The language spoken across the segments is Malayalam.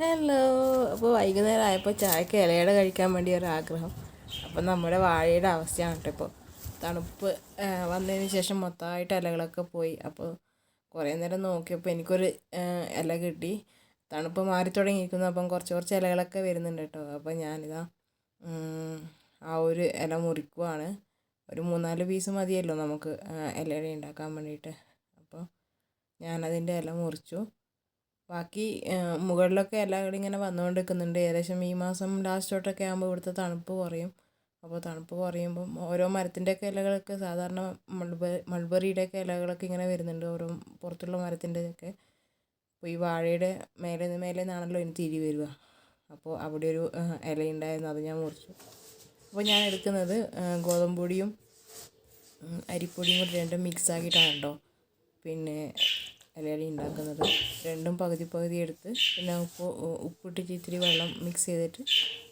ഹലോ അപ്പോൾ വൈകുന്നേരം ആയപ്പോൾ ചായക്ക് ഇലയുടെ കഴിക്കാൻ വേണ്ടി ഒരു ആഗ്രഹം. അപ്പം നമ്മുടെ വാഴയുടെ അവസ്ഥയാണ് കേട്ടോ ഇപ്പോൾ തണുപ്പ് വന്നതിന് ശേഷം മൊത്തമായിട്ട് ഇലകളൊക്കെ പോയി. അപ്പോൾ കുറേ നേരം നോക്കിയപ്പോൾ എനിക്കൊരു ഇല കിട്ടി. തണുപ്പ് മാറി തുടങ്ങിയിരിക്കുന്നു. അപ്പം കുറച്ച് കുറച്ച് ഇലകളൊക്കെ വരുന്നുണ്ട് കേട്ടോ അപ്പം ഞാനിതാ ആ ഒരു ഇല മുറിക്കുവാണ്. ഒരു മൂന്നാൽ പീസ് മതിയല്ലോ നമുക്ക് ഇലയുടെ ഉണ്ടാക്കാൻ വേണ്ടിയിട്ട്. അപ്പോൾ ഞാനതിന്റെ ഇല മുറിച്ചു. ബാക്കി മുകളിലൊക്കെ ഇലകൾ ഇങ്ങനെ വന്നുകൊണ്ട് നിൽക്കുന്നുണ്ട് ഏകദേശം ഈ മാസം ലാസ്റ്റ് തൊട്ടൊക്കെ ആകുമ്പോൾ ഇവിടുത്തെ തണുപ്പ് കുറയും. അപ്പോൾ തണുപ്പ് കുറയുമ്പം ഓരോ മരത്തിന്റെയൊക്കെ ഇലകളൊക്കെ സാധാരണ മൾബറി മൾബറിയുടെയൊക്കെ ഇലകളൊക്കെ ഇങ്ങനെ വരുന്നുണ്ട്. ഓരോ പുറത്തുള്ള മരത്തിന്റെയൊക്കെ അപ്പോൾ ഈ വാഴയുടെ മേലെ നിന്ന് മേലെ നിന്നാണല്ലോ ഇനി തിരി വരിക. അപ്പോൾ അവിടെ ഒരു ഇലയുണ്ടായിരുന്നു. അത് ഞാൻ മുറിച്ചു. അപ്പോൾ ഞാൻ എടുക്കുന്നത് ആ, ഗോതമ്പ് പൊടിയും അരിപ്പൊടിയും കൂടി രണ്ടും മിക്സ് ആക്കിയിട്ടാണ് കേട്ടോ പിന്നെ ഇലയടി ഉണ്ടാക്കുന്നത് രണ്ടും പകുതി പകുതി എടുത്ത് പിന്നെ ഉപ്പ് ഉപ്പിട്ടിട്ട് ഇത്തിരി വെള്ളം മിക്സ് ചെയ്തിട്ട്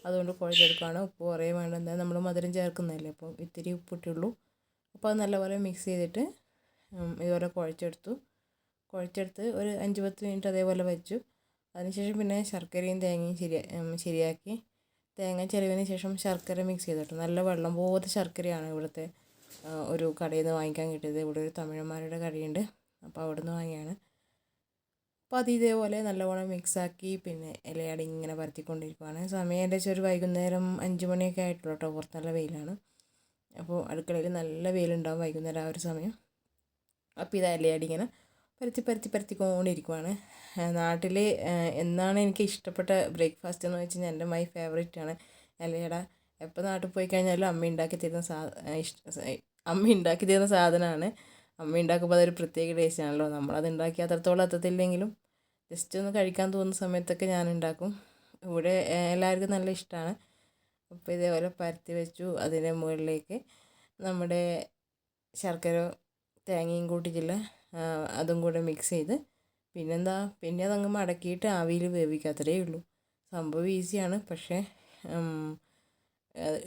അതുകൊണ്ട് കുഴച്ചെടുക്കുകയാണ് ഉപ്പ് കുറേ വേണ്ട. നമ്മൾ മധുരം ചേർക്കുന്നതല്ലേ? അപ്പോൾ ഇത്തിരി ഉപ്പിട്ടുള്ളൂ. അപ്പോൾ അത് നല്ലപോലെ മിക്സ് ചെയ്തിട്ട് ഇതുപോലെ കുഴച്ചെടുത്തു. കുഴച്ചെടുത്ത് ഒരു അഞ്ച് പത്ത് മിനിറ്റ് അതേപോലെ വെച്ചു. അതിനുശേഷം പിന്നെ ശർക്കരയും തേങ്ങയും ശരിയാ ഉം, ശരിയാക്കി. തേങ്ങ ചെലവിന് ശേഷം ശർക്കര മിക്സ് ചെയ്തിട്ട്. നല്ല വെള്ളം പോകാത്ത ശർക്കരയാണ് ഇവിടുത്തെ ഒരു കടയിൽ നിന്ന് വാങ്ങിക്കാൻ കിട്ടിയത്. ഇവിടെ ഒരു തമിഴന്മാരുടെ കടയുണ്ട്. അപ്പോൾ അവിടെ നിന്ന് വാങ്ങിയാണ്. അപ്പോൾ അത് ഇതേപോലെ നല്ലവണ്ണം മിക്സാക്കി പിന്നെ ഇലയാടി ഇങ്ങനെ പരത്തിക്കൊണ്ടിരിക്കുവാണ്. സമയം ഏകദേശം ഒരു വൈകുന്നേരം അഞ്ച് മണിയൊക്കെ ആയിട്ടുള്ളൂ കേട്ടോ. പുറത്ത് നല്ല വെയിലാണ്. അപ്പോൾ അടുക്കളയിൽ നല്ല വെയിലുണ്ടാവും വൈകുന്നേരം ആ ഒരു സമയം. അപ്പോൾ ഇത് ഇലയാടി ഇങ്ങനെ പരത്തി പരത്തി പരത്തിക്കൊണ്ടിരിക്കുവാണ്. നാട്ടിൽ എന്നാണ് എനിക്ക് ഇഷ്ടപ്പെട്ട ബ്രേക്ക്ഫാസ്റ്റ് എന്ന് വെച്ച് കഴിഞ്ഞാൽ എന്റെ മൈ ഫേവറേറ്റ് ആണ് ഇലയട. എപ്പോൾ നാട്ടിൽ പോയി കഴിഞ്ഞാലും അമ്മ ഉണ്ടാക്കി തരുന്ന സാ അമ്മ ഉണ്ടാക്കി തരുന്ന സാധനമാണ്. അമ്മ ഉണ്ടാക്കുമ്പോൾ അതൊരു പ്രത്യേക ടേസ്റ്റ് ആണല്ലോ. നമ്മളത് ഉണ്ടാക്കി അത്രത്തോളം എത്തത്തില്ലെങ്കിലും ജസ്റ്റ് ഒന്ന് കഴിക്കാൻ തോന്നുന്ന സമയത്തൊക്കെ ഞാൻ ഉണ്ടാക്കും. ഇവിടെ എല്ലാവർക്കും നല്ല ഇഷ്ടമാണ് അപ്പോൾ ഇതേപോലെ പരത്തി വെച്ചു. അതിന്റെ മുകളിലേക്ക് നമ്മുടെ ശർക്കര തേങ്ങയും കൂട്ടിയിട്ടില്ല അതും കൂടെ മിക്സ് ചെയ്ത് പിന്നെന്താ പിന്നെ അതങ്ങ് മടക്കിയിട്ട് ആവിയിൽ വേവിക്കുക. അത്രയേ ഉള്ളൂ. സംഭവം ഈസിയാണ് പക്ഷേ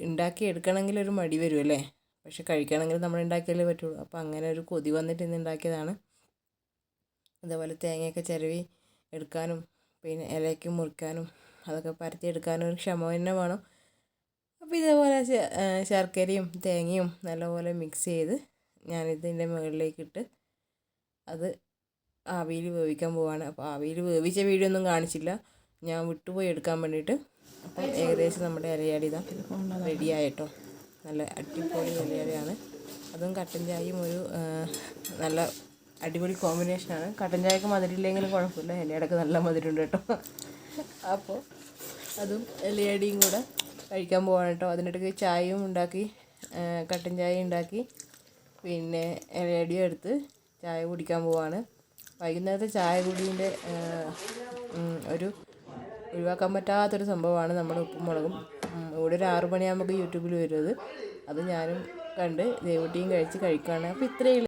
ഉണ്ടാക്കി എടുക്കണമെങ്കിൽ ഒരു മടി വരുമല്ലേ പക്ഷെ കഴിക്കണമെങ്കിൽ നമ്മൾ ഉണ്ടാക്കിയാലേ പറ്റുള്ളൂ. അപ്പോൾ അങ്ങനെ ഒരു കൊതി വന്നിട്ട് ഇന്ന് ഉണ്ടാക്കിയതാണ്. അതേപോലെ തേങ്ങയൊക്കെ ചിരവി എടുക്കാനും പിന്നെ ഇലയ്ക്ക് മുറിക്കാനും അതൊക്കെ പരത്തി എടുക്കാനും ഒരു ക്ഷമ തന്നെ വേണം. അപ്പോൾ ഇതേപോലെ ശർക്കരയും തേങ്ങയും നല്ലപോലെ മിക്സ് ചെയ്ത് ഞാനിതിന്റെ മുകളിലേക്കിട്ട് അത് ആവിയിൽ വേവിക്കാൻ പോവാണ്. അപ്പോൾ ആവിയിൽ വേവിച്ച വീഡിയോ ഒന്നും കാണിച്ചില്ല. ഞാൻ വിട്ടുപോയി എടുക്കാൻ വേണ്ടിയിട്ട്. അപ്പോൾ ഏകദേശം നമ്മുടെ ഇലയാടി ഇതാ റെഡി ആയിട്ടോ നല്ല അടിപൊളി ഇലയടയാണ് അതും കട്ടൻ ചായയും ഒരു നല്ല അടിപൊളി കോമ്പിനേഷനാണ് കട്ടൻ ചായക്ക് മധുരമില്ലെങ്കിലും കുഴപ്പമില്ല. ഇലയടക്ക് നല്ല മധുരമുണ്ട് കേട്ടോ. അപ്പോൾ അതും ഇലയടിയും കൂടെ കഴിക്കാൻ പോവാണ് കേട്ടോ. അതിനിടയ്ക്ക് ചായയും ഉണ്ടാക്കി കട്ടൻ ചായ ഉണ്ടാക്കി പിന്നെ ഇലയടിയും എടുത്ത് ചായ കുടിക്കാൻ പോവാണ്. വൈകുന്നേരത്തെ ചായ കുടീന്റെ ഒരു ഒഴിവാക്കാൻ പറ്റാത്തൊരു സംഭവമാണ് നമ്മുടെ ഉപ്പും മുളകും. ഇവിടെ ഒരു ആറു യൂട്യൂബിൽ വരുന്നത് അത് ഞാനും കണ്ട് ദേവട്ടിയും കഴിച്ച് കഴിക്കുകയാണ് അപ്പോൾ ഇത്രയേ